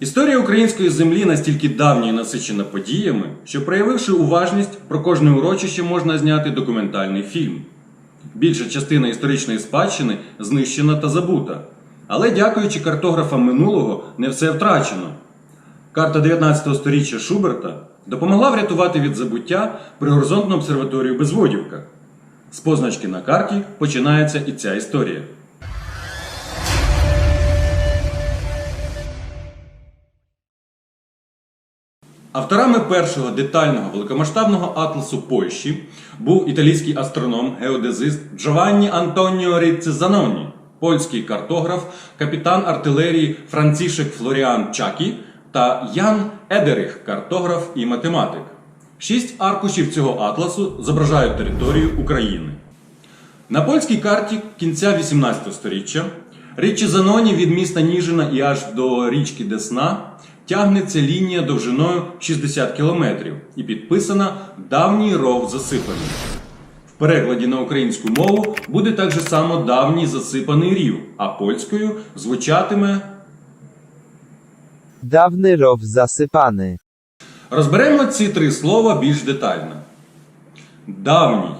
Історія української землі настільки давня і насичена подіями, що проявивши уважність, про кожне урочище можна зняти документальний фільм. Більша частина історичної спадщини знищена та забута. Але дякуючи картографам минулого, не все втрачено. Карта 19 століття Шуберта допомогла врятувати від забуття пригоризонтну обсерваторію Безводівка. З позначки на карті починається і ця історія. Авторами першого детального великомасштабного атласу Польщі був італійський астроном, геодезист Джованні Антоніо Ріццезаноні, польський картограф, капітан артилерії Францішек Флоріан Чакі та Ян Едерих, картограф і математик. Шість аркушів цього атласу зображають територію України. На польській карті кінця 18 століття річчі Заноні від міста Ніжина і аж до річки Десна тягнеться лінія довжиною 60 кілометрів і підписана Давній ров засипаний. В перекладі на українську мову буде так же само давній засипаний рів, а польською звучатиме Dawny row zasypany. Розберемо ці три слова більш детально. Давній.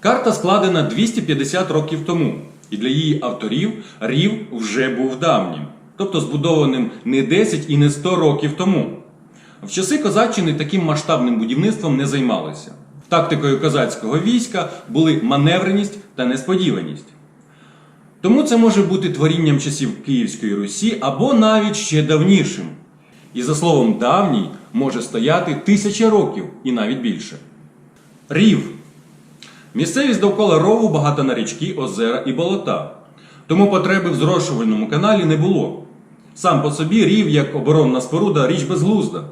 Карта складена 250 років тому, і для її авторів рів вже був давнім, тобто збудованим не 10 і не 100 років тому. В часи козаччини таким масштабним будівництвом не займалися. Тактикою козацького війська були маневреність та несподіваність. Тому це може бути творінням часів Київської Русі або навіть ще давнішим. І за словом давній може стояти тисяча років і навіть більше. Рів. Місцевість довкола рову багата на річки, озера і болота. Тому потреби в зрошувальному каналі не було. Сам по собі рів, як оборонна споруда, річ безглузда.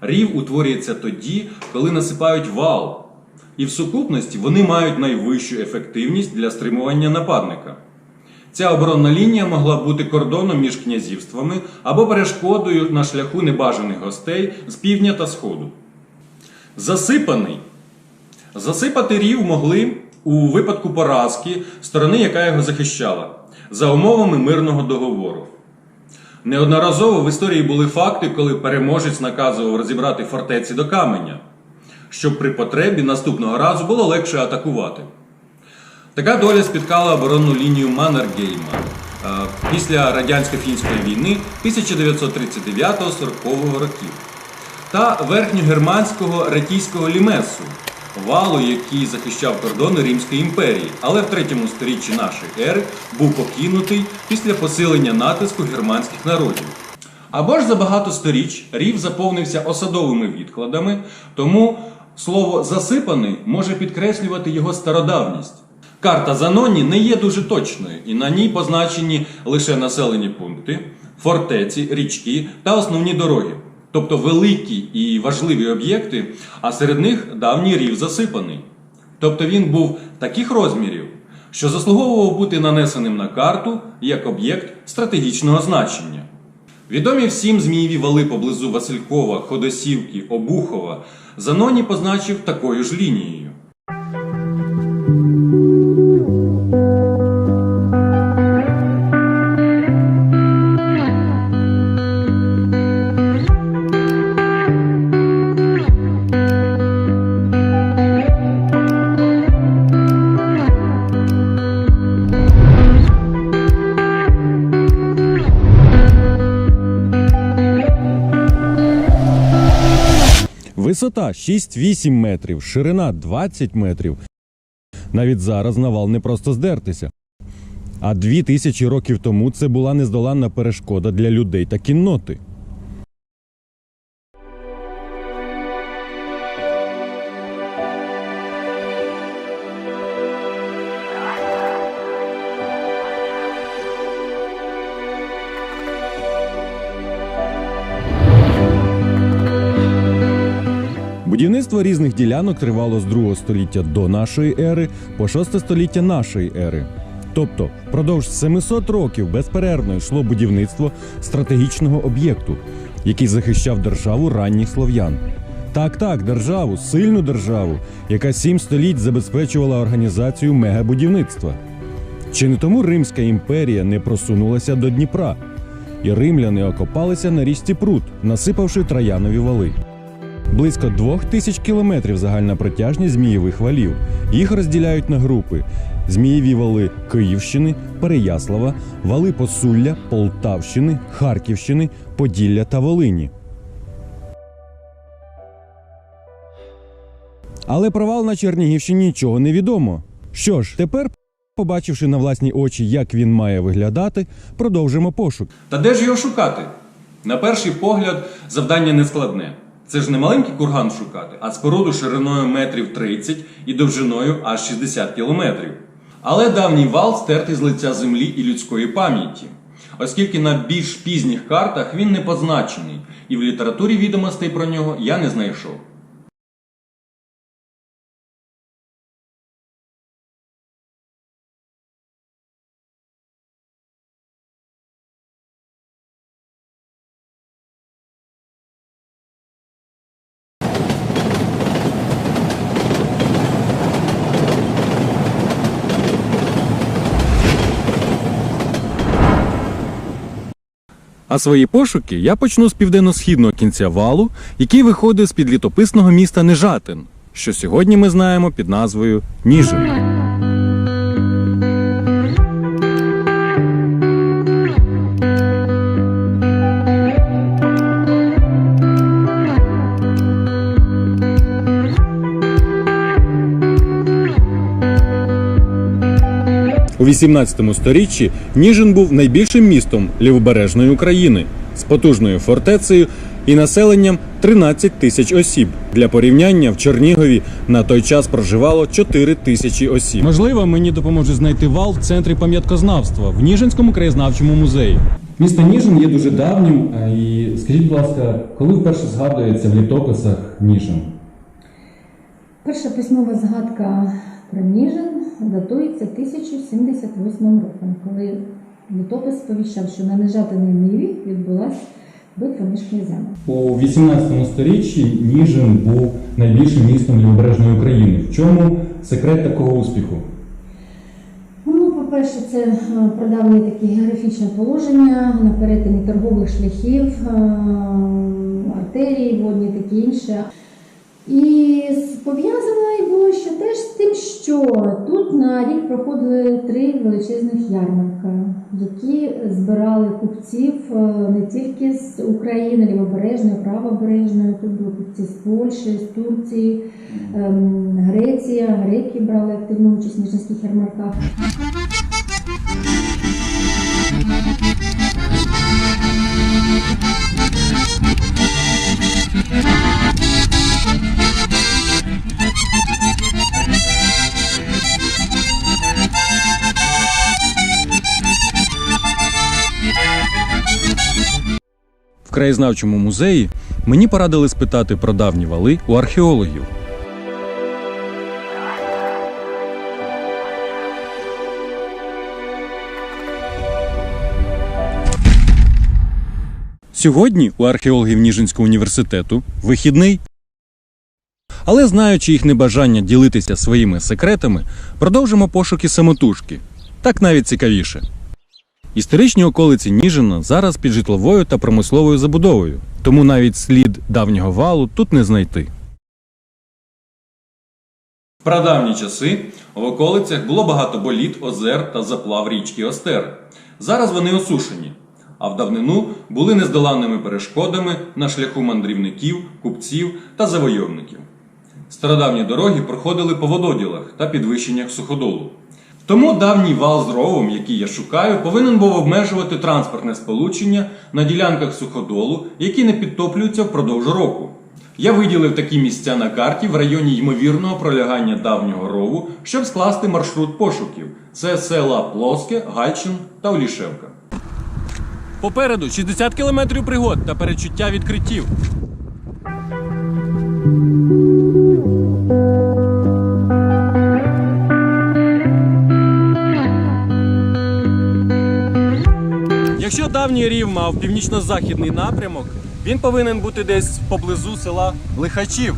Рів утворюється тоді, коли насипають вал. І в сукупності вони мають найвищу ефективність для стримування нападника. Ця оборонна лінія могла бути кордоном між князівствами або перешкодою на шляху небажаних гостей з півдня та сходу. Засипаний. Засипати рів могли у випадку поразки сторони, яка його захищала, за умовами мирного договору. Неодноразово в історії були факти, коли переможець наказував розібрати фортеці до каменя, щоб при потребі наступного разу було легше атакувати. Така доля спіткала оборонну лінію Маннергейма е, після радянсько-фінської війни 1939-40 років та верхньогерманського ретійського лімесу, валу, який захищав кордони Римської імперії, але в третьому сторіччі нашої ери був покинутий після посилення натиску германських народів. Або ж за багато сторіч рів заповнився осадовими відкладами, тому слово засипаний може підкреслювати його стародавність. Карта Заноні не є дуже точною, і на ній позначені лише населені пункти, фортеці, річки та основні дороги, тобто великі і важливі об'єкти, а серед них давній рів засипаний. Тобто він був таких розмірів, що заслуговував бути нанесеним на карту як об'єкт стратегічного значення. Відомі всім змієві вали поблизу Василькова, Ходосівки, Обухова Заноні позначив такою ж лінією. Висота 6-8 метрів, ширина 20 метрів. Навіть зараз навал не просто здертися. А дві тисячі років тому це була нездоланна перешкода для людей та кінноти. Будівництво різних ділянок тривало з 2 століття до нашої ери по 6 століття нашої ери. Тобто, впродовж 700 років безперервно йшло будівництво стратегічного об'єкту, який захищав державу ранніх слов'ян. Так, так, державу, сильну державу, яка сім століть забезпечувала організацію мегабудівництва. Чи не тому Римська імперія не просунулася до Дніпра? і римляни окопалися на річці Прут, насипавши троянові вали. Близько двох тисяч кілометрів загальна протяжність змієвих валів. Їх розділяють на групи: Змієві вали Київщини, Переяслава, вали Посулля, Полтавщини, Харківщини, Поділля та Волині. Але провал на Чернігівщині нічого не відомо. Що ж, тепер, побачивши на власні очі, як він має виглядати, продовжимо пошук. Та де ж його шукати? На перший погляд, завдання не складне. Це ж не маленький курган шукати, а споруду шириною метрів 30 і довжиною аж 60 кілометрів. Але давній вал стертий з лиця землі і людської пам'яті, оскільки на більш пізніх картах він не позначений, і в літературі відомостей про нього я не знайшов. А свої пошуки я почну з південно-східного кінця валу, який виходить з під літописного міста Нежатин, що сьогодні ми знаємо під назвою Ніжин. 18 сторіччі Ніжин був найбільшим містом лівобережної України з потужною фортецею і населенням 13 тисяч осіб. Для порівняння в Чернігові на той час проживало 4 тисячі осіб. Можливо, мені допоможе знайти вал в центрі пам'яткознавства в Ніжинському краєзнавчому музеї. Місто Ніжин є дуже давнім. е, І скажіть, будь ласка, коли вперше згадується в літописах Ніжин? Перша письмова згадка про Ніжин датується 1078 роком, коли літопис сповіщав, що на Нежатиній Ниві відбулася битва між князями. У 18 сторіччі Ніжин був найбільшим містом лівобережної України. В чому секрет такого успіху? Ну, по-перше, це е, продавлені такі географічне положення на перетині торгових шляхів, е, артерії, водні таке інше. І пов'язано було ще теж з тим, що тут на рік проходили три величезних ярмарка, які збирали купців е, не тільки з України, лівобережної, правобережної. Тут були купці з Польщі, з Турції, ем, Греція, греки брали активну участь в ніжинських ярмарках. В краєзнавчому музеї мені порадили спитати про давні вали у археологів. Сьогодні у археологів Ніжинського університету вихідний. Але знаючи їх небажання ділитися своїми секретами, продовжимо пошуки самотужки. Так навіть цікавіше. Історичні околиці Ніжина зараз під житловою та промисловою забудовою, тому навіть слід давнього валу тут не знайти. В прадавні часи в околицях було багато боліт, озер та заплав річки Остер. Зараз вони осушені, а в давнину були нездоланними перешкодами на шляху мандрівників, купців та завойовників. Стародавні дороги проходили по вододілах та підвищеннях суходолу. Тому давній вал з ровом, який я шукаю, повинен був обмежувати транспортне сполучення на ділянках суходолу, які не підтоплюються впродовж року. Я виділив такі місця на карті в районі ймовірного пролягання давнього рову, щоб скласти маршрут пошуків. Це села Плоске, Гальчин та Олішевка. Попереду 60 кілометрів пригод та перечуття відкриттів. Якщо давній рів мав північно-західний напрямок, він повинен бути десь поблизу села Лихачів.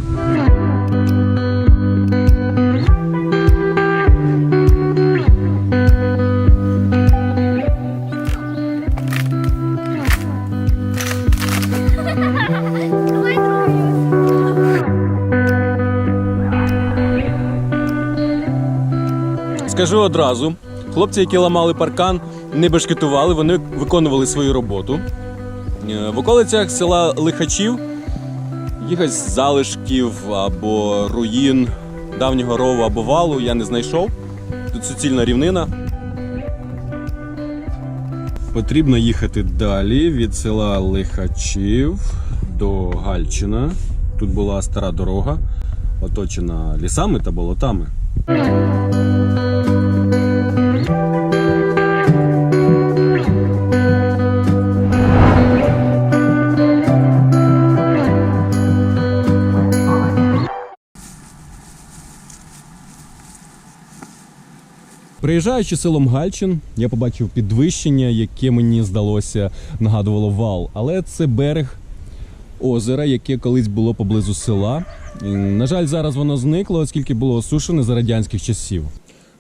Скажу одразу, хлопці, які ламали паркан, не бешкетували, вони виконували свою роботу. Е, В околицях села Лихачів якихось залишків або руїн давнього рову або валу я не знайшов. Тут суцільна рівнина. Потрібно їхати далі від села Лихачів до Гальчина. Тут була стара дорога, оточена лісами та болотами. Приїжджаючи селом Гальчин, я побачив підвищення, яке мені здалося нагадувало вал. Але це берег озера, яке колись було поблизу села. На жаль, зараз воно зникло, оскільки було осушене за радянських часів.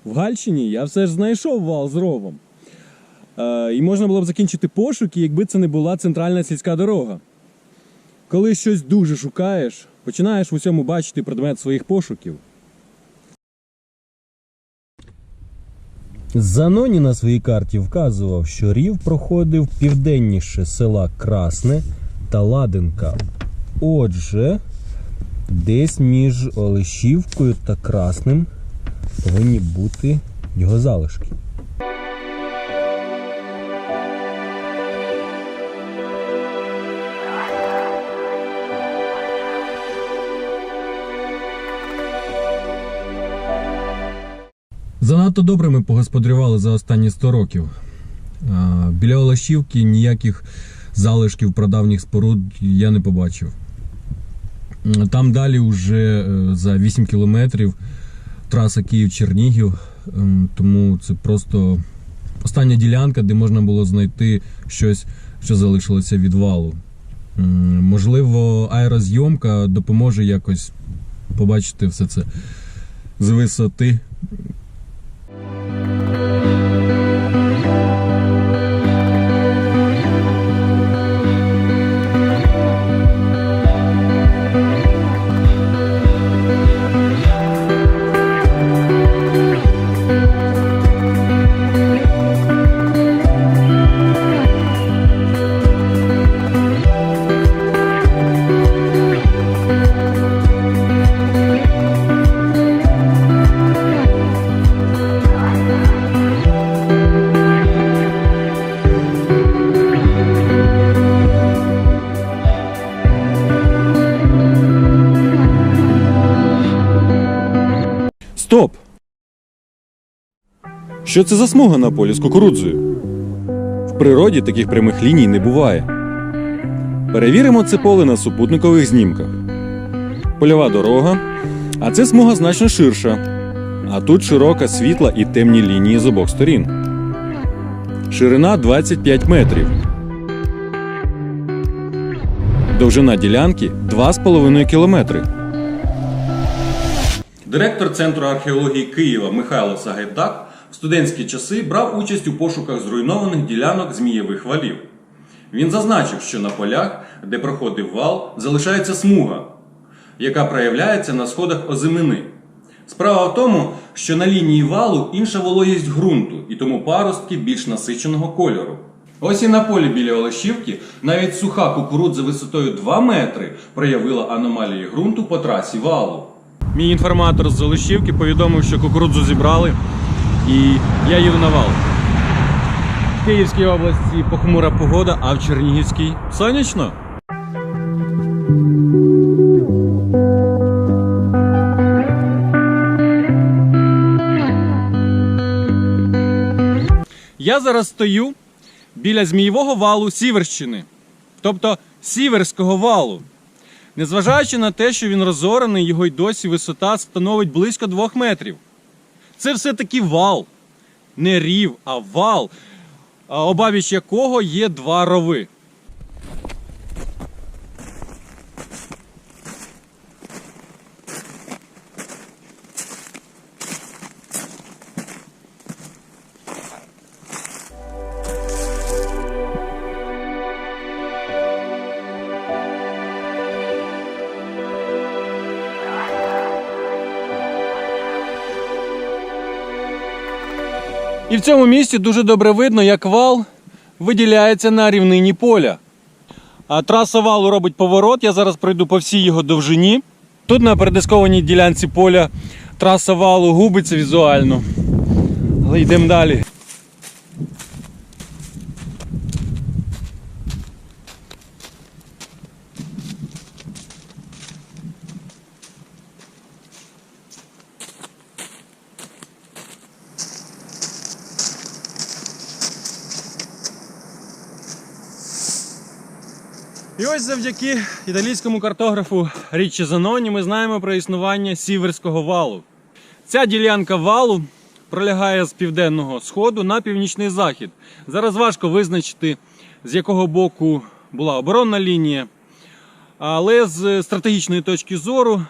В Гальчині я все ж знайшов вал з ровом. Е, і можна було б закінчити пошуки, якби це не була центральна сільська дорога. Коли щось дуже шукаєш, починаєш в усьому бачити предмет своїх пошуків. Заноні на своїй карті вказував, що рів проходив південніше села Красне та Ладенка. Отже, десь між Олешівкою та Красним повинні бути його залишки. Занадто добре ми погосподарювали за останні 100 років. Біля Олешівки ніяких залишків прадавніх споруд я не побачив. Там далі вже е, за 8 кілометрів траса Київ-Чернігів, тому це просто остання ділянка, де можна було знайти щось, що залишилося від валу. Можливо, аерозйомка допоможе якось побачити все це з висоти. Стоп! Що це за смуга на полі з кукурудзою? В природі таких прямих ліній не буває. Перевіримо це поле на супутникових знімках. Польова дорога, а це смуга значно ширша. А тут широка світла і темні лінії з обох сторін. Ширина 25 метрів. Довжина ділянки 2,5 кілометри. Директор Центру археології Києва Михайло Сагайдак в студентські часи брав участь у пошуках зруйнованих ділянок змієвих валів. Він зазначив, що на полях, де проходив вал, залишається смуга, яка проявляється на сходах озимини. Справа в тому, що на лінії валу інша вологість ґрунту, і тому паростки більш насиченого кольору. Ось і на полі біля Олешівки навіть суха кукурудза висотою 2 метри проявила аномалії ґрунту по трасі валу. Мій інформатор з Олешівки повідомив, що кукурудзу зібрали, і я їду на вал. В Київській області похмура погода, а в Чернігівській сонячно. Я зараз стою біля Змієвого валу Сіверщини, тобто Сіверського валу. Незважаючи на те, що він розорений, його й досі висота становить близько двох метрів. Це все-таки вал. Не рів, а вал, обабіч якого є два рови. В цьому місці дуже добре видно, як вал виділяється на рівнині поля. А траса валу робить поворот. Я зараз пройду по всій його довжині. Тут на передискованій ділянці поля траса валу губиться візуально. Але йдемо далі. І ось завдяки італійському картографу Річчі Заноні ми знаємо про існування Сіверського валу. Ця ділянка валу пролягає з південного сходу на північний захід. Зараз важко визначити, з якого боку була оборонна лінія, але з стратегічної точки зору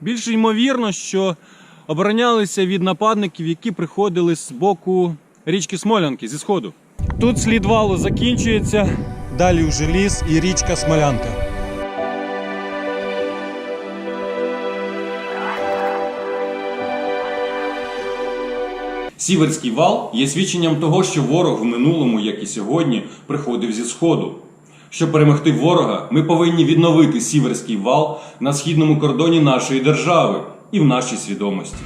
більш ймовірно, що оборонялися від нападників, які приходили з боку річки Смолянки зі сходу. Тут слід валу закінчується, далі вже ліс і річка Смолянка. Сіверський вал є свідченням того, що ворог в минулому, як і сьогодні, приходив зі сходу. Щоб перемогти ворога, ми повинні відновити сіверський вал на східному кордоні нашої держави і в нашій свідомості.